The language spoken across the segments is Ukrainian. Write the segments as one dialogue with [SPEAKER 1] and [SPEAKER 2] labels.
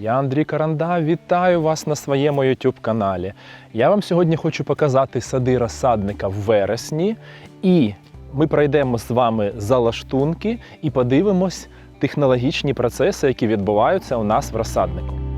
[SPEAKER 1] Я Андрій Каранда, вітаю вас на своєму YouTube каналі. Я вам сьогодні хочу показати сади розсадника в вересні, і ми пройдемо з вами залаштунки і подивимось технологічні процеси, які відбуваються у нас в розсаднику.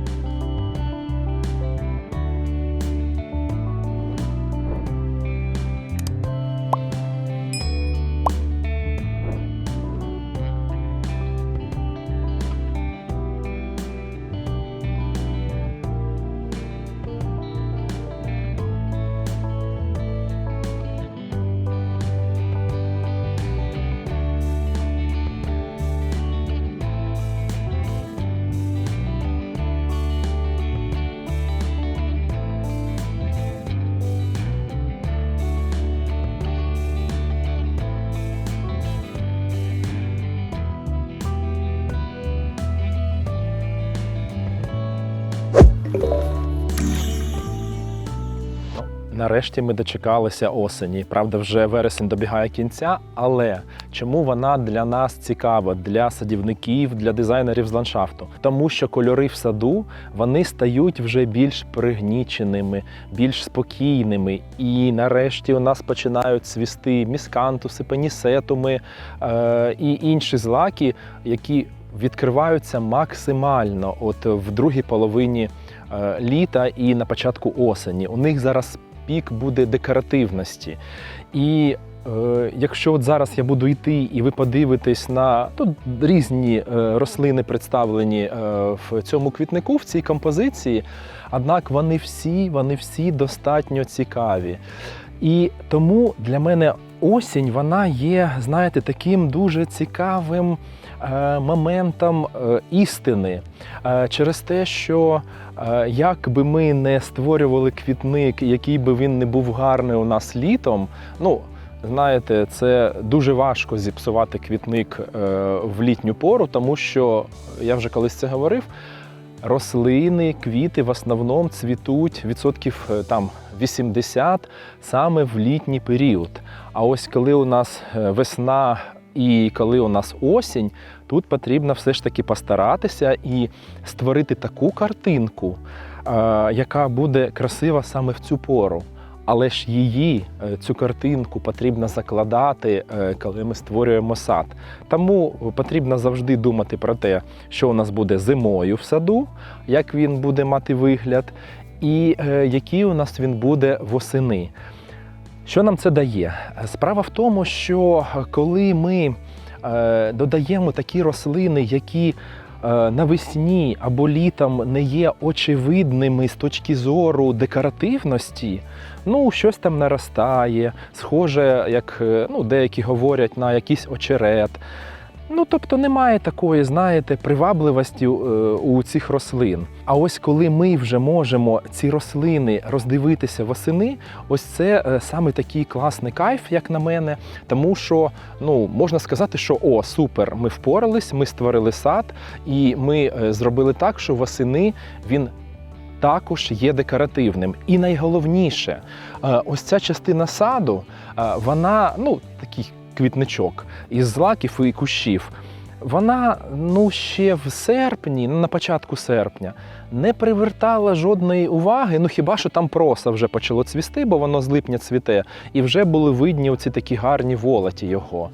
[SPEAKER 1] Нарешті ми дочекалися осені. Правда, вже вересень добігає кінця. Але чому вона для нас цікава, для садівників, для дизайнерів з ландшафту? Тому що кольори в саду вони стають вже більш пригніченими, більш спокійними. І нарешті у нас починають цвісти міскантуси, пенісетуми е- і інші злаки, які відкриваються максимально от в другій половині е, літа і на початку осені. У них зараз пік буде декоративності. І е, якщо от зараз я буду йти і ви подивитесь на тут різні е, рослини представлені е, в цьому квітнику, в цій композиції, однак вони всі, вони всі достатньо цікаві. І тому для мене осінь вона є, знаєте, таким дуже цікавим моментом е, істини е, через те, що е, як би ми не створювали квітник, який би він не був гарний у нас літом, ну. Знаєте, це дуже важко зіпсувати квітник е, в літню пору, тому що я вже колись це говорив. Рослини, квіти в основному цвітуть відсотків е, там 80 саме в літній період. А ось коли у нас е, весна і коли у нас осінь, тут потрібно все ж таки постаратися і створити таку картинку, е, яка буде красива саме в цю пору. Але ж її, е, цю картинку, потрібно закладати, е, коли ми створюємо сад. Тому потрібно завжди думати про те, що у нас буде зимою в саду, як він буде мати вигляд, і який у нас він буде восени. Що нам це дає? Справа в тому, що коли ми е, додаємо такі рослини, які е, навесні або літом не є очевидними з точки зору декоративності, ну щось там наростає, схоже, як е, ну, деякі говорять на якийсь очерет. Ну, тобто немає такої, знаєте, привабливості е, у цих рослин. А ось коли ми вже можемо ці рослини роздивитися восени, ось це е, саме такий класний кайф, як на мене. Тому що ну, можна сказати, що о, супер, ми впорались, ми створили сад, і ми е, зробили так, що восени він. Також є декоративним. І найголовніше, ось ця частина саду, вона ну такий квітничок із злаків і кущів. Вона ну ще в серпні, ну, на початку серпня, не привертала жодної уваги. Ну хіба що там проса вже почало цвісти, бо воно з липня цвіте, і вже були видні оці такі гарні волоті його.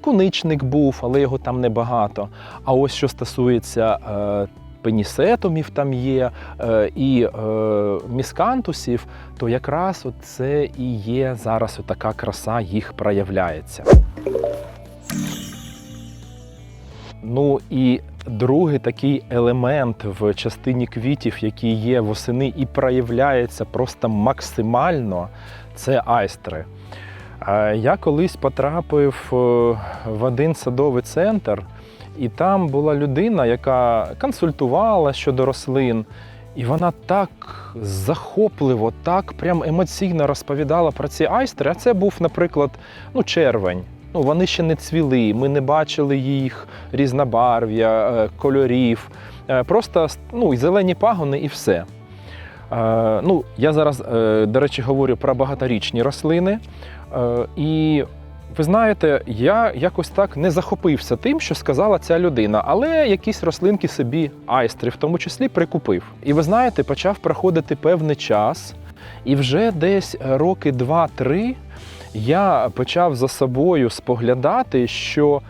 [SPEAKER 1] Куничник був, але його там небагато. А ось що стосується е, пенісетумів, там є е, і е, міскантусів, то якраз це і є зараз така краса їх проявляється. Ну і другий такий елемент в частині квітів, який є восени і проявляється просто максимально, це айстри. Я колись потрапив е, в один садовий центр, і там була людина, яка консультувала щодо рослин. І вона так захопливо, так прям емоційно розповідала про ці айстри. А це був, наприклад, ну, червень. Ну, вони ще не цвіли, ми не бачили їх різнобарв'я, е, кольорів. Е, Просто ну, зелені пагони і все. Е, Ну, я зараз, до речі, говорю про багаторічні рослини. І ви знаєте, я якось так не захопився тим, що сказала ця людина, але якісь рослинки собі айстри, в тому числі, прикупив. І ви знаєте, почав проходити певний час, і вже десь роки два-три я почав за собою споглядати, що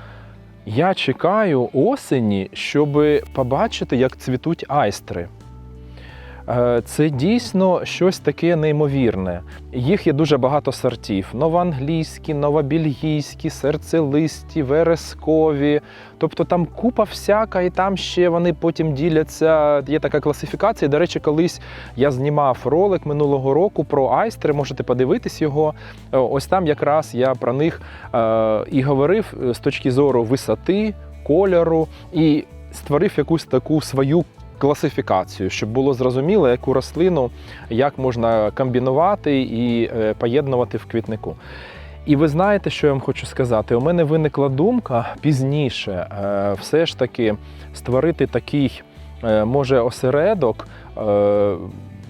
[SPEAKER 1] я чекаю осені, щоб побачити, як цвітуть айстри. Е, Це дійсно щось таке неймовірне. Їх є дуже багато сортів: новоанглійські, новобельгійські, серцелисті, верескові. Тобто там купа всяка, і там ще вони потім діляться. Є така класифікація. До речі, колись я знімав ролик минулого року про айстри. Можете подивитись його. Е, Ось там якраз я про них е, і говорив з точки зору висоти, кольору і створив якусь таку свою класифікацію, щоб було зрозуміло, яку рослину як можна комбінувати і е, поєднувати в квітнику. І ви знаєте, що я вам хочу сказати? У мене виникла думка пізніше, е, все ж таки створити такий, е, може, осередок,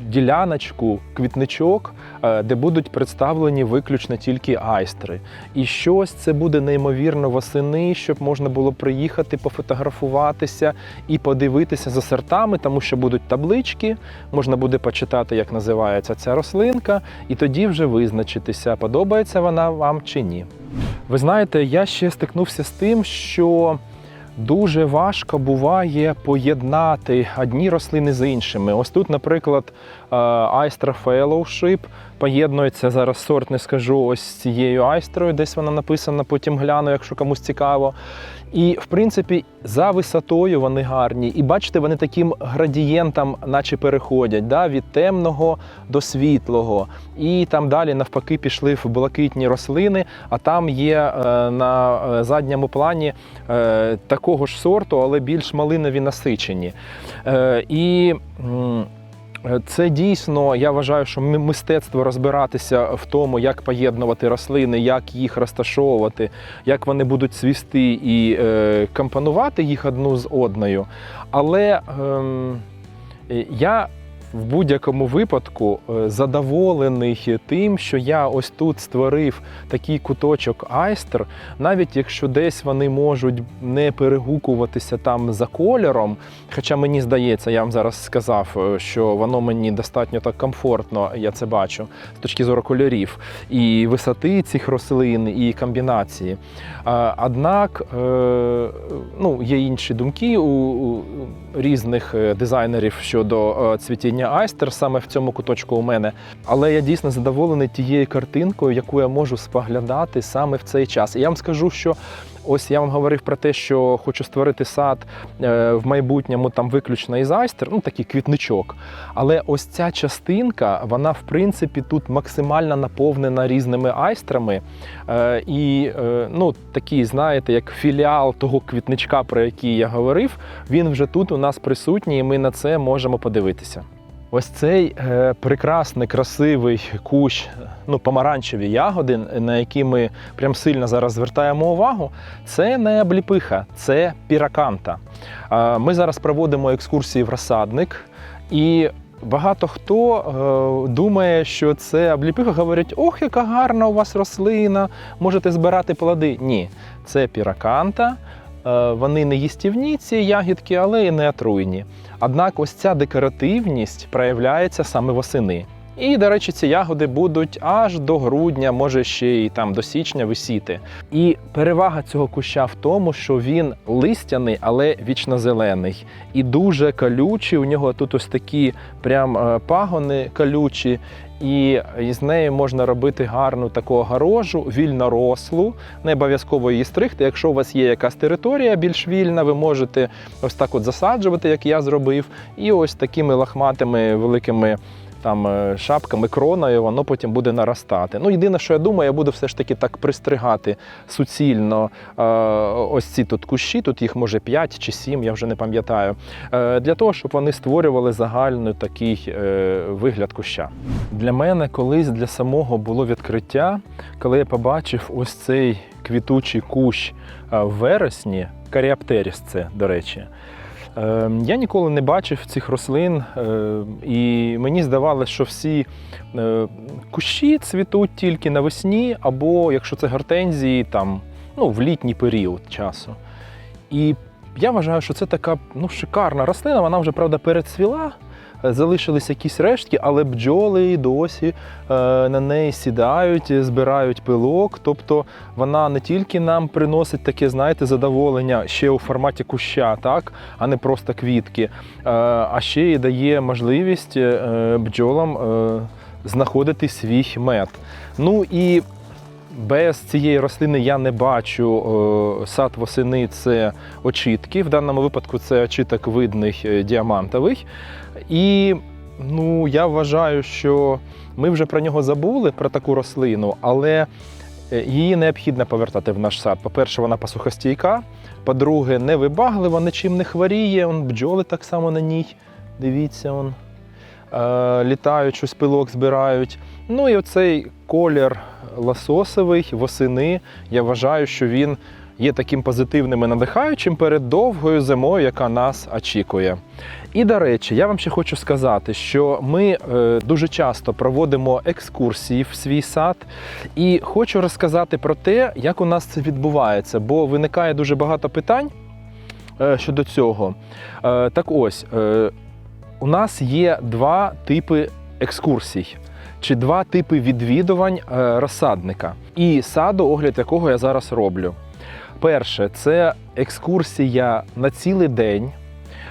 [SPEAKER 1] діляночку, квітничок, де будуть представлені виключно тільки айстри. І щось це буде неймовірно восени, щоб можна було приїхати, пофотографуватися і подивитися за сортами, тому що будуть таблички, можна буде почитати, як називається ця рослинка, і тоді вже визначитися, подобається вона вам чи ні. Ви знаєте, я ще стикнувся з тим, що дуже важко буває поєднати одні рослини з іншими. Ось тут, наприклад, е, Astra Fellowship поєднується зараз сорт, не скажу, ось з цією айстрою, десь вона написана, потім гляну, якщо комусь цікаво. І, в принципі, за висотою вони гарні. І бачите, вони таким градієнтом, наче переходять, да? від темного до світлого. І там далі, навпаки, пішли в блакитні рослини, а там є е, на е, задньому плані е, такого ж сорту, але більш малинові насичені. Е, і Це дійсно, я вважаю, що ми- мистецтво розбиратися в тому, як поєднувати рослини, як їх розташовувати, як вони будуть свісти і е, компонувати їх одну з одною. Але ем, е, я в будь-якому випадку е, задоволений тим, що я ось тут створив такий куточок айстер, навіть якщо десь вони можуть не перегукуватися там за кольором. Хоча мені здається, я вам зараз сказав, е, що воно мені достатньо так комфортно, я це бачу з точки зору кольорів і висоти цих рослин, і комбінації. Однак е, ну, є інші думки у, різних дизайнерів щодо е, цвітіння айстер саме в цьому куточку у мене. Але я дійсно задоволений тією картинкою, яку я можу споглядати саме в цей час. І я вам скажу, що ось я вам говорив про те, що хочу створити сад е, в майбутньому там виключно із айстер, ну такий квітничок. Але ось ця частинка, вона в принципі тут максимально наповнена різними айстрами. Е, І е, ну, такий, знаєте, як філіал того квітничка, про який я говорив, він вже тут у нас присутній, і ми на це можемо подивитися. Ось цей е, прекрасний, красивий кущ, ну, помаранчеві ягоди, на які ми прям сильно зараз звертаємо увагу, це не обліпиха, це піраканта. Ми зараз проводимо екскурсії в розсадник, і багато хто е, думає, що це обліпиха, говорять, ох, яка гарна у вас рослина, можете збирати плоди. Ні, це піраканта. Е, Вони не їстівні, ці ягідки, але і не отруйні. Однак ось ця декоративність проявляється саме восени. І, до речі, ці ягоди будуть аж до грудня, може ще й там до січня висіти. І перевага цього куща в тому, що він листяний, але вічнозелений. І дуже колючий. У нього тут ось такі прям е, пагони колючі. І з нею можна робити гарну таку огорожу, вільнорослу, не обов'язково її стригти. Якщо у вас є якась територія більш вільна, ви можете ось так от засаджувати, як я зробив, і ось такими лахматими великими там е, шапками, кроною, воно потім буде наростати. Ну, єдине, що я думаю, я буду все ж таки так пристригати суцільно е, ось ці тут кущі, тут їх може 5 чи 7, я вже не пам'ятаю, е, для того, щоб вони створювали загальний такий вигляд куща. Для мене колись для самого було відкриття, коли я побачив ось цей квітучий кущ в вересні, каріаптеріс це, до речі. Е, Я ніколи не бачив цих рослин, е, і мені здавалося, що всі е, кущі цвітуть тільки навесні, або якщо це гортензії, там, ну, в літній період часу. І я вважаю, що це така ну, шикарна рослина, вона вже, правда, перецвіла. Залишились якісь рештки, але бджоли досі е, на неї сідають, збирають пилок. Тобто вона не тільки нам приносить таке, знаєте, задоволення ще у форматі куща, так, а не просто квітки, е, а ще й дає можливість е, бджолам знаходити свій мед. Ну і без цієї рослини я не бачу е, сад восени це очітки. В даному випадку це очіток видний е, діамантовий. І ну, я вважаю, що ми вже про нього забули, про таку рослину, але е, її необхідно повертати в наш сад. По-перше, вона посухостійка. По-друге, не вибаглива, нічим не хворіє. Он бджоли так само на ній. Дивіться, он. Е, літають, щось пилок збирають. Ну і оцей колір лососовий восени. Я вважаю, що він є таким позитивним і надихаючим перед довгою зимою, яка нас очікує. І до речі, я вам ще хочу сказати, що ми е, дуже часто проводимо екскурсії в свій сад, і хочу розказати про те, як у нас це відбувається, бо виникає дуже багато питань е, щодо цього. Так ось, у нас є два типи екскурсій. Чи два типи відвідувань е, розсадника і саду, огляд якого я зараз роблю. Перше, це екскурсія на цілий день.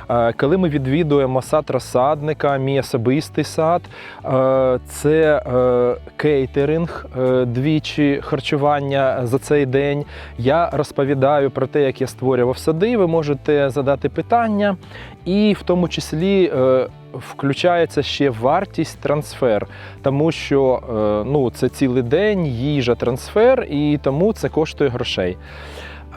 [SPEAKER 1] Е, Коли ми відвідуємо сад розсадника, мій особистий сад, е, це кейтеринг, двічі харчування за цей день. Я розповідаю про те, як я створював сади. Ви можете задати питання, і в тому числі е, включається ще вартість трансфер, тому що е, ну, це цілий день, їжа, трансфер, і тому це коштує грошей.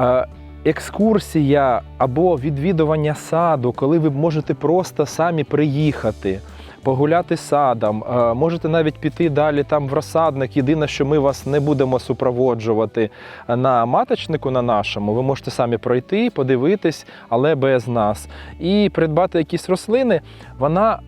[SPEAKER 1] Е, Екскурсія або відвідування саду, коли ви можете просто самі приїхати, погуляти садом, е, можете навіть піти далі там в розсадник. Єдине, що ми вас не будемо супроводжувати на маточнику на нашому. Ви можете самі пройти, подивитись, але без нас. І придбати якісь рослини, вона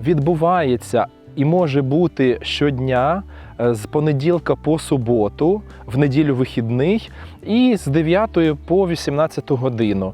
[SPEAKER 1] відбувається і може бути щодня е, з понеділка по суботу, в неділю вихідний, і з 9 по 18 годину.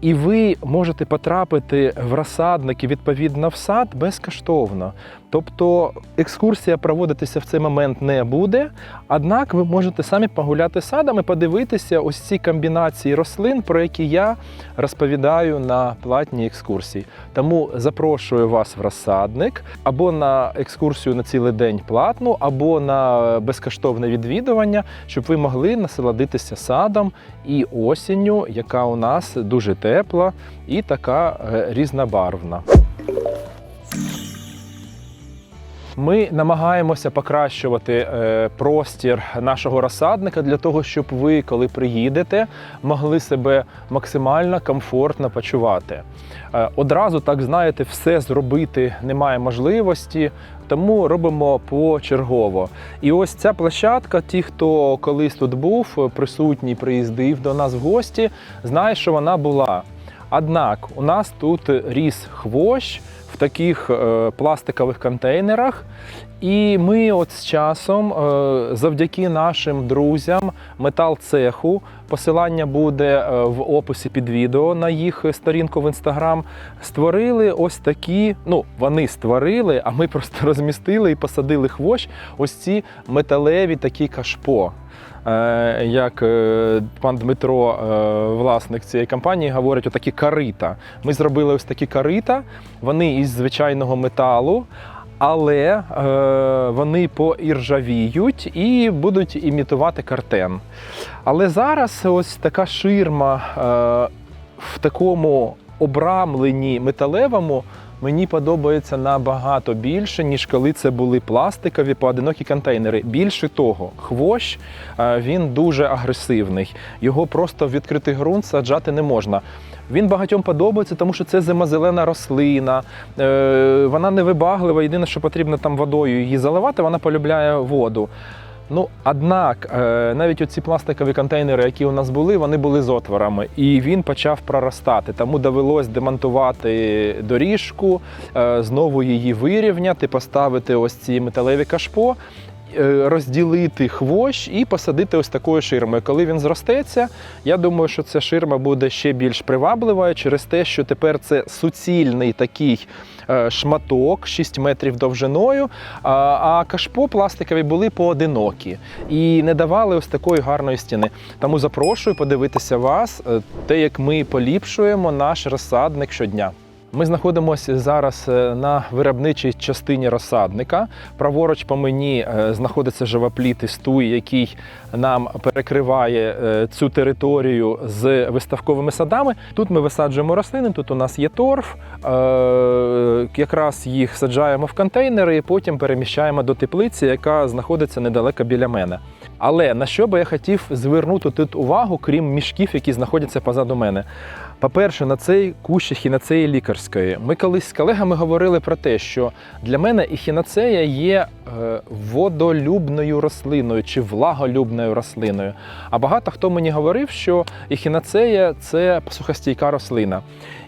[SPEAKER 1] І ви можете потрапити в розсадник і відповідно в сад безкоштовно. Тобто екскурсія проводитися в цей момент не буде, однак ви можете самі погуляти садом і подивитися ось ці комбінації рослин, про які я розповідаю на платній екскурсії. Тому запрошую вас в розсадник або на екскурсію на цілий день платну, або на безкоштовне відвідування, щоб ви могли насолодитися садом і осінню, яка у нас дуже тепла і така е, різнобарвна. Ми намагаємося покращувати е, простір нашого розсадника для того, щоб ви, коли приїдете, могли себе максимально комфортно почувати. Е, Одразу, так знаєте, все зробити немає можливості, тому робимо почергово. І ось ця площадка, ті, хто колись тут був, присутній, приїздив до нас в гості, знає, що вона була. Однак у нас тут ріс хвощ в таких е, пластикових контейнерах. І ми от з часом, е, завдяки нашим друзям метал цеху, посилання буде е, в описі під відео на їх сторінку в інстаграм. Створили ось такі. Ну, вони створили, а ми просто розмістили і посадили хвощ. Ось ці металеві такі кашпо. Е, Як пан Дмитро, власник цієї компанії, говорить, отакі карита. Ми зробили ось такі карита, вони із звичайного металу, але е, вони поіржавіють і будуть імітувати картен. Але зараз ось така ширма е, в такому обрамленні металевому. Мені подобається набагато більше, ніж коли це були пластикові поодинокі контейнери. Більше того, хвощ е, він дуже агресивний. Його просто в відкритий ґрунт саджати не можна. Він багатьом подобається, тому що це зимозелена рослина, е, вона невибаглива. Єдине, що потрібно там водою її заливати, вона полюбляє воду. Ну, однак, е, навіть оці пластикові контейнери, які у нас були, вони були з отворами, і він почав проростати. Тому довелось демонтувати доріжку, е, знову її вирівняти, поставити ось ці металеві кашпо. Е, Розділити хвощ і посадити ось такою ширмою. Коли він зростеться, я думаю, що ця ширма буде ще більш привабливою через те, що тепер це суцільний такий е, шматок 6 метрів довжиною, а, а кашпо пластикові були поодинокі і не давали ось такої гарної стіни. Тому запрошую подивитися вас, е, те, як ми поліпшуємо наш розсадник щодня. Ми знаходимося зараз е, на виробничій частині розсадника. Праворуч по мені е, знаходиться живопліт із туї, який нам перекриває е, цю територію з виставковими садами. Тут ми висаджуємо рослини. Тут у нас є торф. Якраз їх саджаємо в контейнери, і потім переміщаємо до теплиці, яка знаходиться недалеко біля мене. Але на що би я хотів звернути тут увагу, крім мішків, які знаходяться позаду мене. По-перше, на цей кущ ехінацеї лікарської. Ми колись з колегами говорили про те, що для мене ехінацея є е, водолюбною рослиною чи влаголюбною рослиною. А багато хто мені говорив, що ехінацея це сухостійка рослина.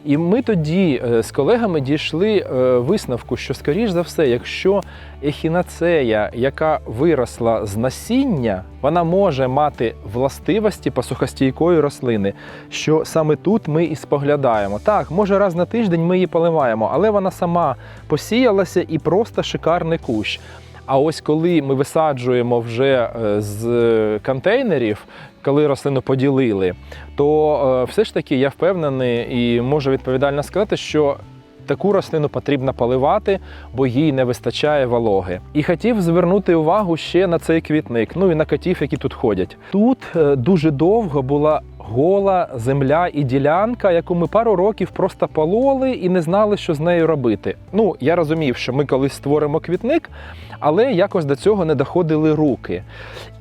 [SPEAKER 1] І ми тоді е, з колегами дійшли е, висновку, що, скоріш за все, якщо ехінацея, яка виросла з насіння, вона може мати властивості посухостійкої рослини, що саме тут ми і споглядаємо. Так, може раз на тиждень ми її поливаємо, але вона сама посіялася і просто шикарний кущ. А ось коли ми висаджуємо вже е, з контейнерів, коли рослину поділили, то е, все ж таки я впевнений і можу відповідально сказати, що таку рослину потрібно поливати, бо їй не вистачає вологи. І хотів звернути увагу ще на цей квітник, ну і на котів, які тут ходять. Тут е, дуже довго була. Гола земля і ділянка, яку ми пару років просто пололи і не знали, що з нею робити. Ну, я розумів, що ми колись створимо квітник, але якось до цього не доходили руки.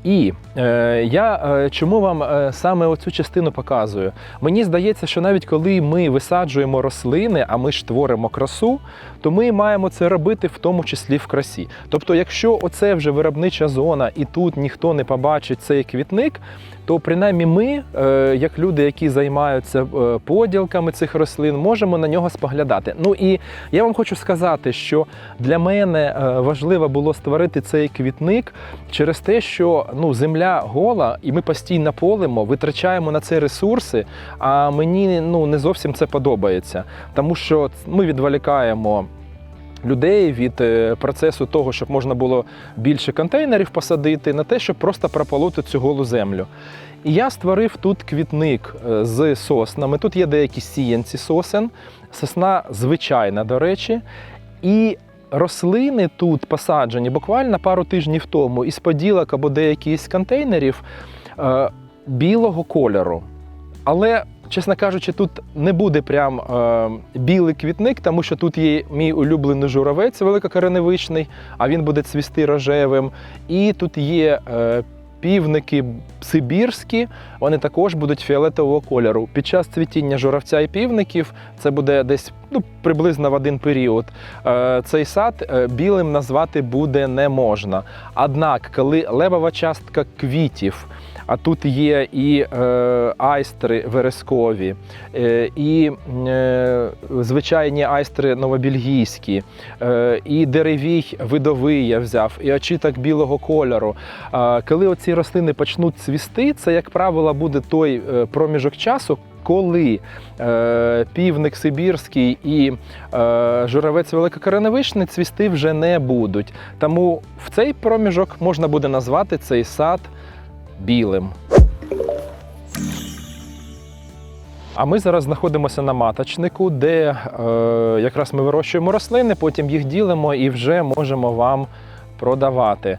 [SPEAKER 1] І е, я е, чому вам е, саме оцю частину показую? Мені здається, що навіть коли ми висаджуємо рослини, а ми ж творимо красу, то ми маємо це робити в тому числі в красі. Тобто, якщо оце вже виробнича зона і тут ніхто не побачить цей квітник, то принаймні ми, е, як люди, які займаються е, поділками цих рослин, можемо на нього споглядати. Ну і я вам хочу сказати, що для мене е, важливо було створити цей квітник через те, що ну, земля гола, і ми постійно полимо, витрачаємо на це ресурси. А мені ну, не зовсім це подобається, тому що ми відволікаємо. Людей від е, процесу того, щоб можна було більше контейнерів посадити, на те, щоб просто прополоти цю голу землю. І я створив тут квітник е, з соснами. Тут є деякі сіянці сосен, сосна звичайна, до речі. І рослини тут посаджені буквально пару тижнів тому із поділок або деякі з контейнерів е, білого кольору. Але, чесно кажучи, тут не буде прям е, білий квітник, тому що тут є мій улюблений журавець великокореневичний, а він буде цвісти рожевим. І тут є е, півники сибірські, вони також будуть фіолетового кольору. Під час цвітіння журавця і півників це буде десь ну, приблизно в один період. Е, цей сад е, білим назвати буде не можна. Однак, коли левова частка квітів. А тут є і е, айстри верескові, е, і е, звичайні айстри новобельгійські, е, і деревій видовий я взяв, і очіток білого кольору. Коли оці рослини почнуть цвісти, це, як правило, буде той проміжок часу. Коли е, півник Сибірський і е, журавець великокореневичний цвісти вже не будуть. Тому в цей проміжок можна буде назвати цей сад білим. А ми зараз знаходимося на маточнику, де е, якраз ми вирощуємо рослини, потім їх ділимо і вже можемо вам продавати.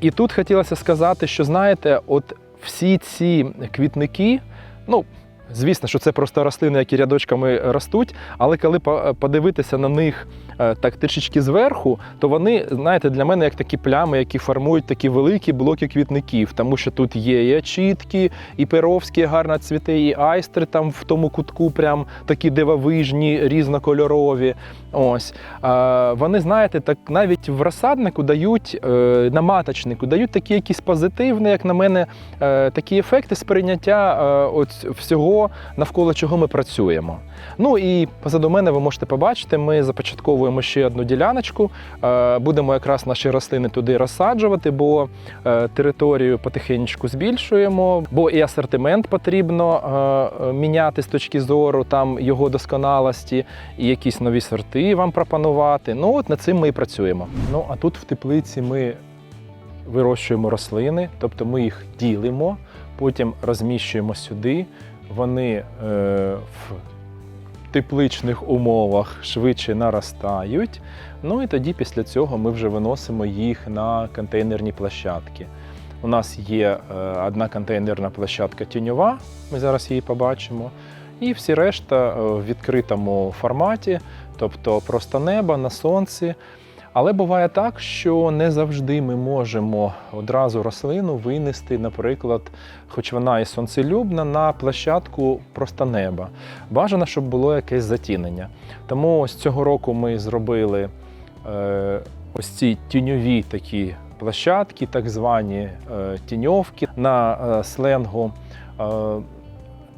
[SPEAKER 1] І тут хотілося сказати, що знаєте, от всі ці квітники, ну. Звісно, що це просто рослини, які рядочками ростуть, але коли подивитися на них е, так трішечки зверху, то вони, знаєте, для мене як такі плями, які формують такі великі блоки квітників, тому що тут є і очітки, і перовські гарно цвіте, і айстри там в тому кутку, прям такі дивовижні, різнокольорові. Ось вони, знаєте, так навіть в розсаднику дають е, на маточнику, дають такі якісь позитивні, як на мене, е, такі ефекти сприйняття е, от всього, навколо чого ми працюємо. Ну і позаду мене ви можете побачити, ми започатковуємо ще одну діляночку. Е, Будемо якраз наші рослини туди розсаджувати, бо е, територію потихеньку збільшуємо, бо і асортимент потрібно е, міняти з точки зору там його досконалості, і якісь нові сорти вам пропонувати. Ну от над цим ми і працюємо. Ну а тут в теплиці ми вирощуємо рослини, тобто ми їх ділимо, потім розміщуємо сюди. Вони е, в тепличних умовах швидше наростають. Ну і тоді після цього ми вже виносимо їх на контейнерні площадки. У нас є е, одна контейнерна площадка тіньова, ми зараз її побачимо. І всі решта е, в відкритому форматі, тобто просто небо на сонці. Але буває так, що не завжди ми можемо одразу рослину винести, наприклад, хоч вона і сонцелюбна, на площадку просто неба. Бажано, щоб було якесь затінення. Тому ось цього року ми зробили е, ось ці тіньові такі площадки, так звані е, тіньовки на е, сленгу. Е,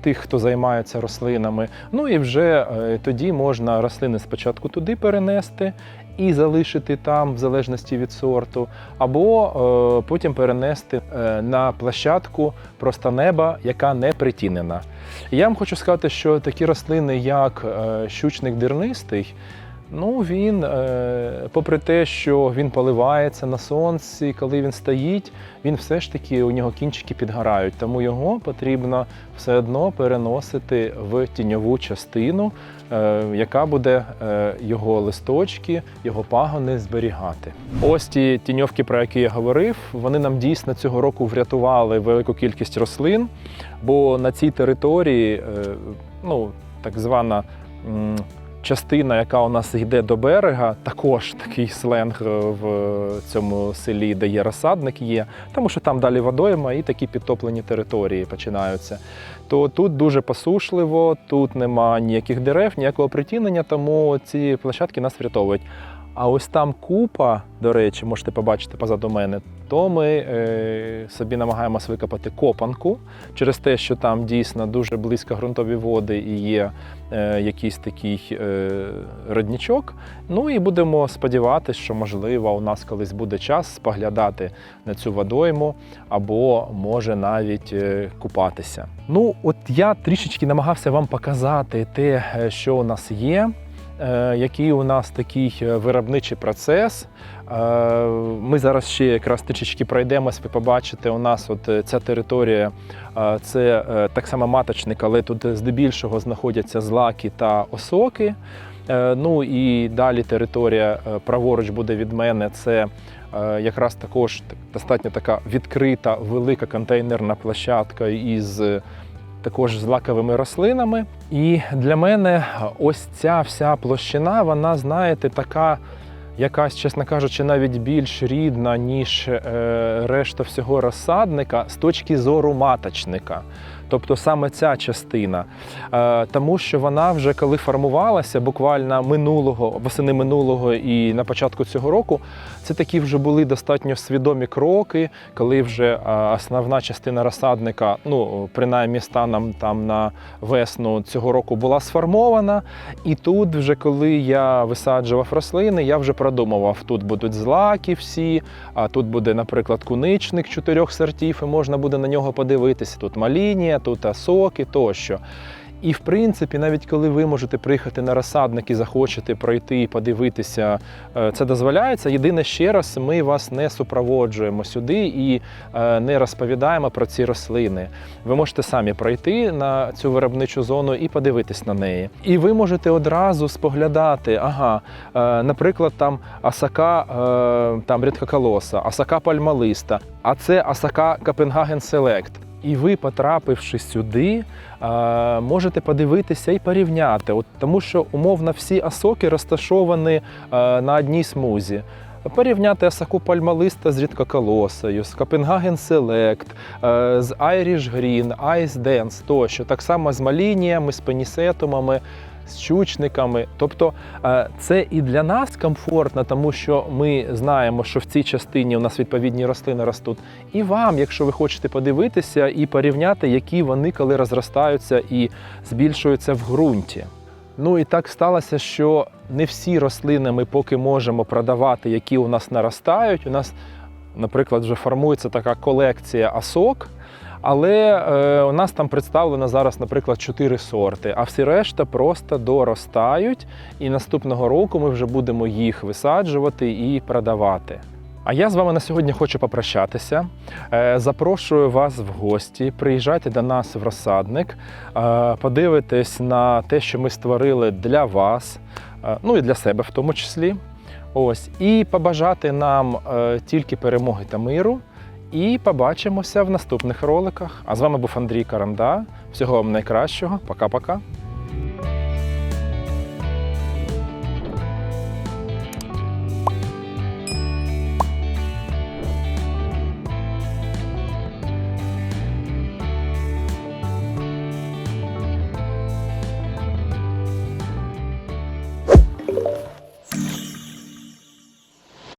[SPEAKER 1] Тих, хто займається рослинами, ну і вже е, тоді можна рослини спочатку туди перенести і залишити там, в залежності від сорту, або е, потім перенести е, на площадку просто неба, яка не притінена. Я вам хочу сказати, що такі рослини, як щучник дернистий, Ну, він, е, попри те, що він поливається на сонці, коли він стоїть, він все ж таки у нього кінчики підгорають, тому його потрібно все одно переносити в тіньову частину, е, яка буде е, його листочки, його пагони зберігати. Ось ті тіньовки, про які я говорив, вони нам дійсно цього року врятували велику кількість рослин, бо на цій території, ну, так звана. Частина, яка у нас йде до берега, також такий сленг е, в цьому селі, де є розсадник, є, тому що там далі водойма і такі підтоплені території починаються. То тут дуже посушливо, тут нема ніяких дерев, ніякого притінення, тому ці площадки нас врятовують. А ось там купа, до речі, можете побачити позаду мене, то ми е, собі намагаємось викопати копанку через те, що там дійсно дуже близько ґрунтові води і є е, якийсь такий е, родничок. Ну і будемо сподіватися, що можливо у нас колись буде час споглядати на цю водойму або може навіть е, купатися. Ну, от я трішечки намагався вам показати те, е, що у нас є. Е, Який у нас такий е, виробничий процес. Е, Ми зараз ще якраз трішечки пройдемось. Ви побачите, у нас от ця територія це так само маточник, але тут здебільшого знаходяться злаки та осоки. Ну і далі територія праворуч буде від мене. Це якраз також достатньо така відкрита велика контейнерна площадка із також з лаковими рослинами. І для мене ось ця вся площина, вона, знаєте, така. Якась, чесно кажучи, навіть більш рідна, ніж е, решта всього розсадника з точки зору маточника. Тобто саме ця частина. Е, тому що вона вже коли формувалася, буквально минулого, восени минулого і на початку цього року, це такі вже були достатньо свідомі кроки, коли вже е, основна частина розсадника, ну принаймні станом там на весну цього року була сформована. І тут, вже коли я висаджував рослини, я вже продумував, тут будуть злаки всі, а тут буде, наприклад, куничник чотирьох сортів, і можна буде на нього подивитися. Тут малінія, тут соки тощо. І в принципі, навіть коли ви можете приїхати на розсадник і захочете пройти і подивитися, е, це дозволяється. Єдине ще раз, ми вас не супроводжуємо сюди і е, не розповідаємо про ці рослини. Ви можете самі пройти на цю виробничу зону і подивитись на неї. І ви можете одразу споглядати, ага, е, наприклад, там асака там рідкоколоса, асака пальмалиста, а це асака Копенгаген Селект. І ви, потрапивши сюди, е, можете подивитися і порівняти, От, тому що умовно всі асоки розташовані е, на одній смузі. Порівняти асаку пальмалиста з рідкоколосою, з Копенгаген Select, е, з Irish Green, Ice Dance тощо, так само з малініями, з пенісетумами, з чучниками. Тобто е, це і для нас комфортно, тому що ми знаємо, що в цій частині у нас відповідні рослини ростуть. І вам, якщо ви хочете подивитися і порівняти, які вони коли розростаються і збільшуються в ґрунті. Ну і так сталося, що не всі рослини ми поки можемо продавати, які у нас наростають. У нас, наприклад, вже формується така колекція осок. Але е, у нас там представлено зараз, наприклад, чотири сорти, а всі решта просто доростають, і наступного року ми вже будемо їх висаджувати і продавати. А я з вами на сьогодні хочу попрощатися. Е, Запрошую вас в гості. Приїжджайте до нас в розсадник, е, подивитесь на те, що ми створили для вас, е, ну і для себе в тому числі. Ось, і побажати нам тільки перемоги та миру. І побачимося в наступних роликах. А з вами був Андрій Каранда. Всього вам найкращого. Пока-пока.